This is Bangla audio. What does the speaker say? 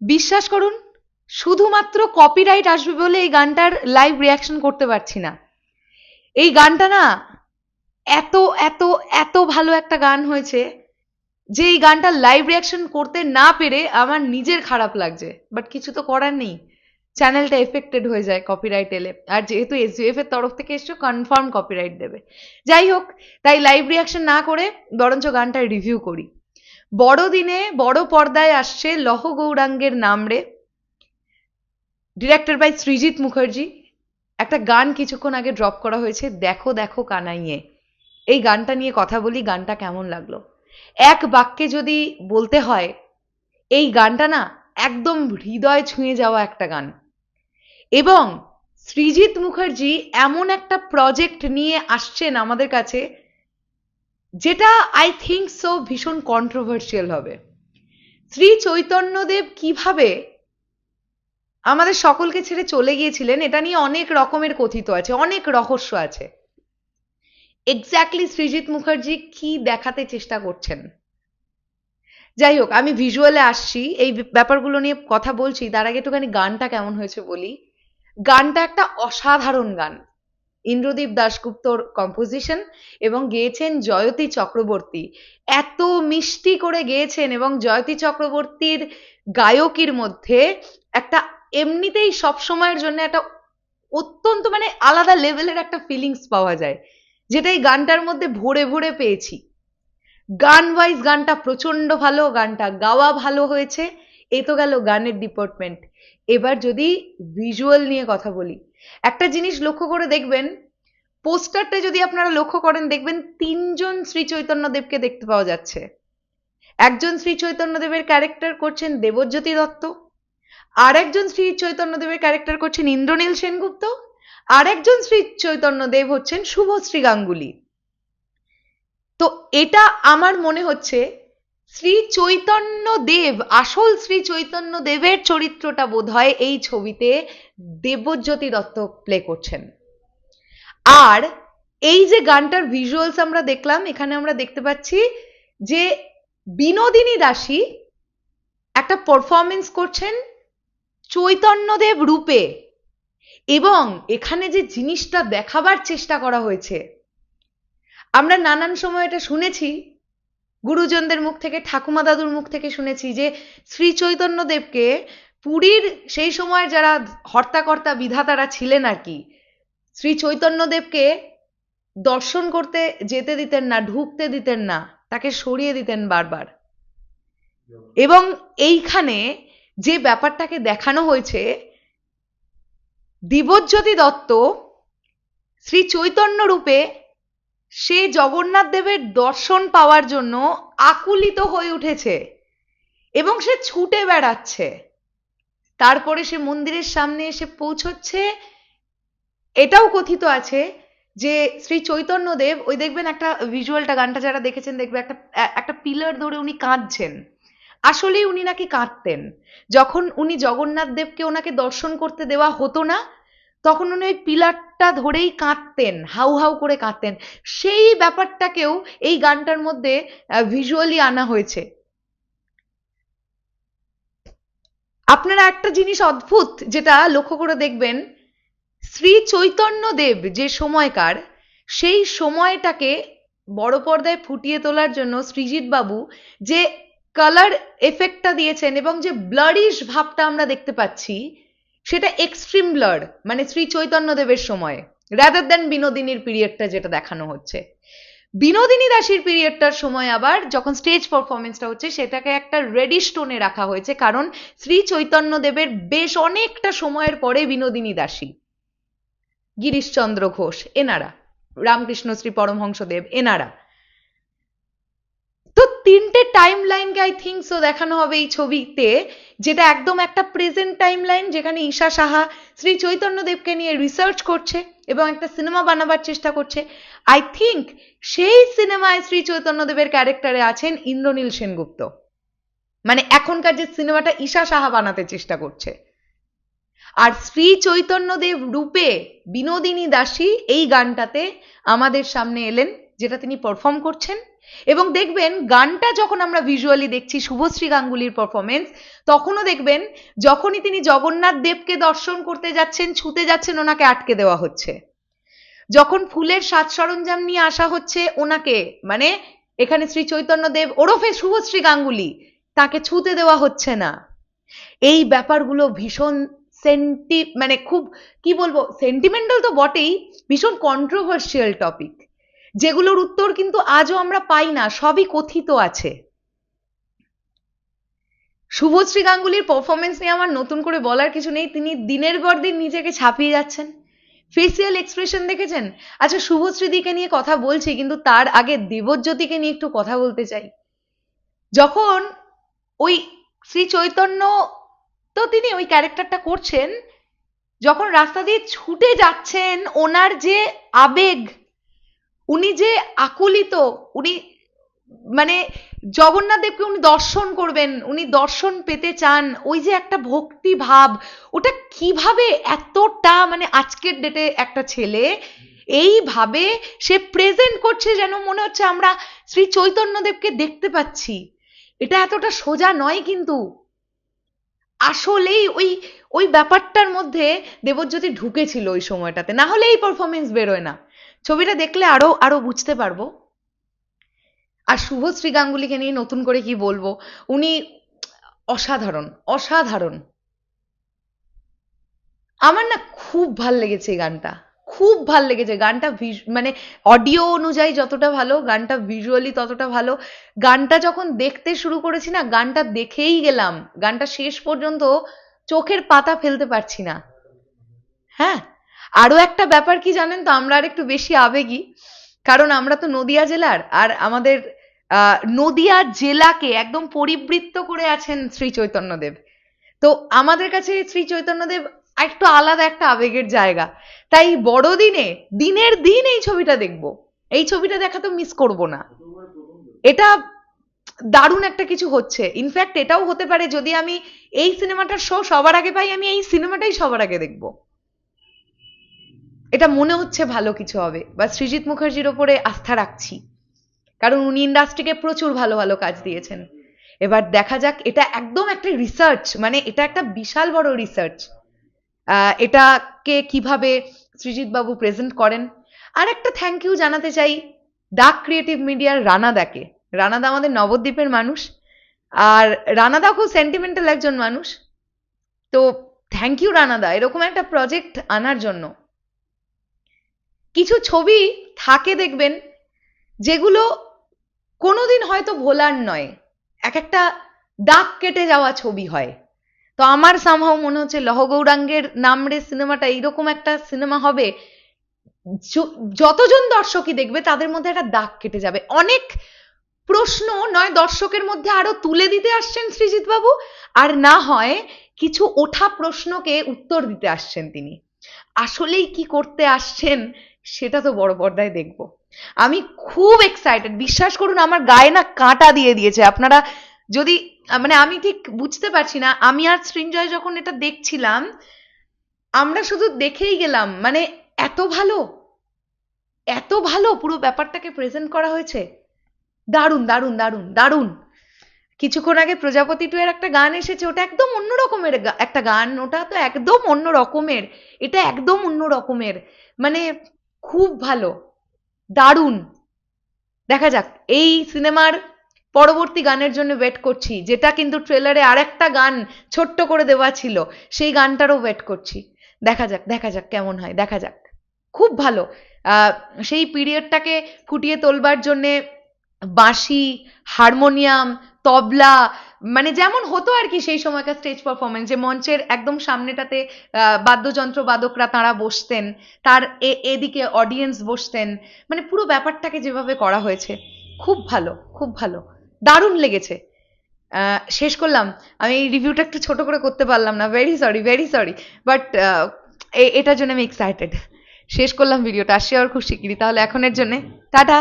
বিশ্বাস করুন, শুধুমাত্র কপিরাইট আসবে বলে এই গানটার লাইভ রিয়াকশন করতে পারছি না। এই গানটা না, এত এত এত ভালো একটা গান হয়েছে যে এই গানটা লাইভ রিয়াকশন করতে না পেরে আমার নিজের খারাপ লাগছে। বাট কিছু তো করার নেই। চ্যানেলটা এফেক্টেড হয়ে যায় কপিরাইট এলে। আর যেহেতু এসজিএফ এর তরফ থেকে এসছো কনফার্ম কপিরাইট দেবে। যাই হোক, তাই লাইভ রিয়াকশন না করে বরঞ্চ গানটা রিভিউ করি। বড়দিনে বড় পর্দায় আসছে লহ গৌরাঙ্গের নাম রে। ডিরেক্টর বাই সৃজিত মুখার্জি একটা গান কিছুক্ষণ আগে ড্রপ করা হয়েছে, দেখো দেখো কানাইয়ে। এই গানটা নিয়ে কথা বলি, গানটা কেমন লাগল? এক বাক্যে যদি বলতে হয়, এই গানটা না একদম হৃদয় ছুঁয়ে যাওয়া একটা গান। এবং সৃজিত মুখার্জি এমন একটা প্রজেক্ট নিয়ে আসছেন আমাদের কাছে যেটা আই থিঙ্ক সো ভীষণ কন্ট্রোভার্সিয়াল হবে। শ্রী চৈতন্যদেব কীভাবে আমাদের সকলকে ছেড়ে চলে গিয়েছিলেন, এটা নিয়ে অনেক রকমের কথিত আছে, অনেক রহস্য আছে। এক্স্যাক্টলি সৃজিত মুখার্জি কি দেখাতে চেষ্টা করছেন? যাই হোক, আমি ভিজুয়ালে আসছি, এই ব্যাপারগুলো নিয়ে কথা বলছি, তার আগে একটুখানি গানটা কেমন হয়েছে বলি। গানটা একটা অসাধারণ গান। ইন্দ্রদীপ দাশগুপ্তর কম্পোজিশন এবং গেয়েছেন জয়তী চক্রবর্তী। এত মিষ্টি করে গেয়েছেন এবং জয়তী চক্রবর্তীর গায়কির মধ্যে একটা এমনিতেই সব সময়ের জন্য একটা অত্যন্ত মানে আলাদা লেভেলের একটা ফিলিংস পাওয়া যায়, যেটা এই গানটার মধ্যে ভরে ভরে পেয়েছি। গান ওয়াইজ গানটা প্রচণ্ড ভালো, গানটা গাওয়া ভালো হয়েছে। এ তো গেল গানের ডিপার্টমেন্ট এবার যদি ভিজুয়াল নিয়ে কথা বলি একটা জিনিস লক্ষ্য করে দেখবেন, পোস্টারটা যদি আপনারা লক্ষ্য করেন, দেখবেন তিনজন শ্রী চৈতন্যদেবকে দেখতে পাওয়া যাচ্ছে। একজন শ্রী চৈতন্যদেবের ক্যারেক্টার করছেন দেবজ্যোতি দত্ত আর একজন শ্রী চৈতন্যদেবের ক্যারেক্টার করছেন ইন্দ্রনীল সেনগুপ্ত আর একজন শ্রী চৈতন্যদেব হচ্ছেন শুভশ্রী গাঙ্গুলি। তো এটা আমার মনে হচ্ছে শ্রী চৈতন্য দেব, আসল শ্রী চৈতন্য দেবের চরিত্রটা বোধ হয় এই ছবিতে দেবজ্যোতি দত্ত প্লে করছেন। আর এই যে গানটার ভিজুয়ালস আমরা দেখলাম, এখানে আমরা দেখতে পাচ্ছি যে বিনোদিনী দাসী একটা পারফরমেন্স করছেন চৈতন্যদেব রূপে এবং এখানে যে জিনিসটা দেখাবার চেষ্টা করা হয়েছে, আমরা নানান সময় এটা শুনেছি গুরুজনদের মুখ থেকে, ঠাকুমা দাদুর মুখ থেকে শুনেছি যে শ্রী চৈতন্যদেবকে পুরীর সেই সময় যারা হর্তাকর্তা বিধাতারা ছিলেন আর কি শ্রী চৈতন্যদেবকে দর্শন করতে যেতে দিতেন না, ঢুকতে দিতেন না, তাকে সরিয়ে দিতেন বারবার। এবং এইখানে যে ব্যাপারটাকে দেখানো হয়েছে দিবজ্যোতি দত্ত শ্রী চৈতন্য রূপে সে জগন্নাথ দেবের দর্শন পাওয়ার জন্য আকুলিত হয়ে উঠেছে এবং সে ছুটে বেড়াচ্ছে। তারপরে সে মন্দিরের সামনে এসে পৌঁছচ্ছে। এটাও কথিত আছে যে শ্রী চৈতন্য দেব ওই দেখবেন একটা ভিজুয়ালটা গানটা যারা দেখেছেন দেখবে, একটা একটা পিলার ধরে উনি কাঁদছেন। আসলেই উনি নাকি কাঁদতেন। যখন উনি জগন্নাথ দেবকে ওনাকে দর্শন করতে দেওয়া হতো না, তখন উনি ওই পিলারটা ধরেই কাঁদতেন, হাউ হাউ করে কাঁদতেন। সেই ব্যাপারটাকেও এই গানটার মধ্যে ভিজুয়ালি আনা হয়েছে। আপনারা একটা জিনিস অদ্ভুত যেটা লক্ষ্য করে দেখবেন, শ্রী চৈতন্য দেব যে সময়কার, সেই সময়টাকে বড় পর্দায় ফুটিয়ে তোলার জন্য সৃজিৎ বাবু যে কালার এফেক্টটা দিয়েছেন এবং যে ব্লারিশ ভাবটা আমরা দেখতে পাচ্ছি সেটা এক্সট্রিম ব্লার মানে শ্রী চৈতন্য দেবের সময় রাদার দেন বিনোদিনীর পিরিয়ডটা যেটা দেখানো হচ্ছে। বিনোদিনী দাসীর পিরিয়ডটার সময় আবার যখন স্টেজ পারফরমেন্সটা হচ্ছে, সেটাকে একটা রেডি স্টোনে রাখা হয়েছে, কারণ শ্রী চৈতন্য দেবের বেশ অনেকটা সময়ের পরে বিনোদিনী দাসী। গিরিশচন্দ্র ঘোষ, এনারা। রামকৃষ্ণ শ্রী পরমহংসদেব, এনারা। তো তিনটে টাইম লাইনকে আই থিঙ্ক সো দেখানো হবে এই ছবিতে, যেটা একদম একটা প্রেজেন্ট টাইম লাইন যেখানে ঈশা সাহা শ্রী চৈতন্যদেবকে নিয়ে রিসার্চ করছে এবং একটা সিনেমা বানাবার চেষ্টা করছে। আই থিঙ্ক সেই সিনেমায় শ্রী চৈতন্যদেবের ক্যারেক্টারে আছেন ইন্দ্রনীল সেনগুপ্ত। মানে এখনকার যে সিনেমাটা ঈশা সাহা বানাতে চেষ্টা করছে। আর শ্রী চৈতন্যদেব রূপে বিনোদিনী দাসী এই গানটাতে আমাদের সামনে এলেন, যেটা তিনি পারফর্ম করছেন। এবং দেখবেন গানটা যখন আমরা ভিজুয়ালি দেখছি, শুভশ্রী গাঙ্গুলির পারফরমেন্স তখনও দেখবেন যখনই তিনি জগন্নাথ দেবকে দর্শন করতে যাচ্ছেন, ছুতে যাচ্ছেন, ওনাকে আটকে দেওয়া হচ্ছে। যখন ফুলের সাজ সরঞ্জাম নিয়ে আসা হচ্ছে, ওনাকে মানে এখানে শ্রী চৈতন্য দেব ওরফে শুভশ্রী গাঙ্গুলি তাকে ছুতে দেওয়া হচ্ছে না। এই ব্যাপারগুলো ভীষণ সেন্টি মানে খুব, কি বলব সেন্টিমেন্টাল তো বটেই, ভীষণ কন্ট্রোভার্সিয়াল টপিক যেগুলোর উত্তর কিন্তু আজও আমরা পাই না, সবই কথিত আছে। শুভশ্রী গাঙ্গুলির পারফরমেন্স নিয়ে আমার নতুন করে বলার কিছু নেই। তিনি দিনের পর দিন নিজেকে ছাপিয়ে যাচ্ছেন। ফেসিয়াল এক্সপ্রেশন দেখেছেন? আচ্ছা শুভশ্রীদিকে নিয়ে কথা বলছি, কিন্তু তার আগে দেবজ্যোতিকে নিয়ে একটু কথা বলতে চাই। যখন ওই শ্রী চৈতন্য তো তিনি ওই ক্যারেক্টারটা করছেন, যখন রাস্তা দিয়ে ছুটে যাচ্ছেন, ওনার যে আবেগ উনি যে আকুলিত, উনি মানে জগন্নাথ দেবকে উনি দর্শন করবেন, উনি দর্শন পেতে চান, ওই যে একটা ভক্তি ভাব, ওটা কীভাবে এতটা মানে আজকের ডেটে একটা ছেলে এইভাবে সে প্রেজেন্ট করছে যেন মনে হচ্ছে আমরা শ্রী চৈতন্যদেবকে দেখতে পাচ্ছি। এটা এতটা সোজা নয় কিন্তু। আসলেই ওই ওই ব্যাপারটার মধ্যে দেবজ্যোতি ঢুকেছিল ওই সময়টাতে। না হলে এই পারফরমেন্স বেরোয় না। ছবিটা দেখলে আরও আরও বুঝতে পারব। আর শুভশ্রী গাঙ্গুলিকে নিয়ে নতুন করে কি বলব? উনি অসাধারণ অসাধারণ। আমার না খুব ভালো লেগেছে এই গানটা। খুব ভালো লেগেছে। গানটা মানে অডিও অনুযায়ী যতটা ভালো, গানটা ভিজুয়ালি ততটা ভালো। গানটা যখন দেখতে শুরু করেছি না, গানটা দেখেই গেলাম। গানটা শেষ পর্যন্ত চোখের পাতা ফেলতে পারছি না। হ্যাঁ? আরও একটা ব্যাপার কি জানেন তো, আমরা আর একটু বেশি আবেগী। কারণ আমরা তো নদিয়া জেলার, আর আমাদের নদিয়া জেলাকে একদম পরিবৃত্ত করে আছেন শ্রী চৈতন্যদেব। তো আমাদের কাছে শ্রী চৈতন্যদেব একটু আলাদা একটা আবেগের জায়গা। তাই বড়দিনে, দিনের দিন এই ছবিটা দেখব। এই ছবিটা দেখা তো মিস করব না। এটা দারুণ একটা কিছু হচ্ছে। ইনফ্যাক্ট এটাও হতে পারে যদি আমি এই সিনেমাটার শো সবার আগে পাই, আমি এই সিনেমাটাই সবার আগে দেখব। এটা মনে হচ্ছে ভালো কিছু হবে, বা সৃজিৎ মুখার্জির ওপরে আস্থা রাখছি। কারণ উনি ইন্ডাস্ট্রিকে প্রচুর ভালো ভালো কাজ দিয়েছেন। এবার দেখা যাক, এটা একদম একটা রিসার্চ মানে এটা একটা বিশাল বড় রিসার্চ এটাকে কীভাবে সৃজিৎ বাবু প্রেজেন্ট করেন? আর একটা থ্যাংক ইউ জানাতে চাই ডাক ক্রিয়েটিভ মিডিয়ার রানাদাকে রানাদা আমাদের নবদ্বীপের মানুষ, আর রানাদা খুব সেন্টিমেন্টাল একজন মানুষ। তো থ্যাংক ইউ রানাদা এরকম একটা প্রজেক্ট আনার জন্য। কিছু ছবি থাকে দেখবেন, যেগুলো কোনোদিন হয়তো ভোলার নয়, এক একটা দাগ কেটে যাওয়া ছবি হয়। তো আমার সামহাও মনে হচ্ছে লহগৌরাঙ্গের নামরে সিনেমাটা এইরকম একটা সিনেমা হবে যতজন দর্শকই দেখবে তাদের মধ্যে একটা দাগ কেটে যাবে। অনেক প্রশ্ন নয়, দর্শকের মধ্যে আরও তুলে দিতে আসছেন সৃজিৎ বাবু আর না হয় কিছু ওঠা প্রশ্নকে উত্তর দিতে আসছেন তিনি। আসলেই কি করতে আসছেন সেটা তো বড় পর্দায় দেখব। আমি খুব এক্সাইটেড বিশ্বাস করুন আমার গায়ে না কাঁটা দিয়ে দিয়েছে। আপনারা যদি মানে আমি ঠিক বুঝতে পারছি না, আমি আর সৃঞ্জয় যখন এটা দেখছিলাম, আমরা শুধু দেখেই গেলাম মানে এত ভালো এত ভালো পুরো ব্যাপারটাকে প্রেজেন্ট করা হয়েছে। দারুণ দারুণ দারুণ দারুণ। কিছুক্ষণ আগে প্রজাপতি টু এর একটা গান এসেছে, ওটা একদম অন্য রকমের একটা গান, ওটা তো একদম অন্য রকমের, এটা একদম অন্য রকমের মানে খুব ভালো, দারুণ। দেখা যাক, এই সিনেমার পরবর্তী গানের জন্য ওয়েট করছি। যেটা কিন্তু ট্রেলারে আরেকটা গান ছোট্ট করে দেওয়া ছিল, সেই গানটারও ওয়েট করছি। দেখা যাক দেখা যাক কেমন হয়, দেখা যাক। খুব ভালো। সেই পিরিয়ডটাকে ফুটিয়ে তোলবার জন্যে বাঁশি হারমোনিয়াম তবলা মানে যেমন হতো আর কি সেই সময়কার স্টেজ পারফরমেন্স যে মঞ্চের একদম সামনেটাতে বাদ্যযন্ত্র বাদকরা তাঁরা বসতেন, তার এ, এদিকে অডিয়েন্স বসতেন মানে পুরো ব্যাপারটাকে যেভাবে করা হয়েছে, খুব ভালো খুব ভালো। দারুণ লেগেছে। শেষ করলাম। আমি এই রিভিউটা একটু ছোট করে করতে পারলাম না। Very sorry very sorry but এটার জন্য আমি এক্সাইটেড শেষ করলাম ভিডিওটা আসছি আর খুব শিগগিরই তাহলে এখনের জন্যে। টাটা!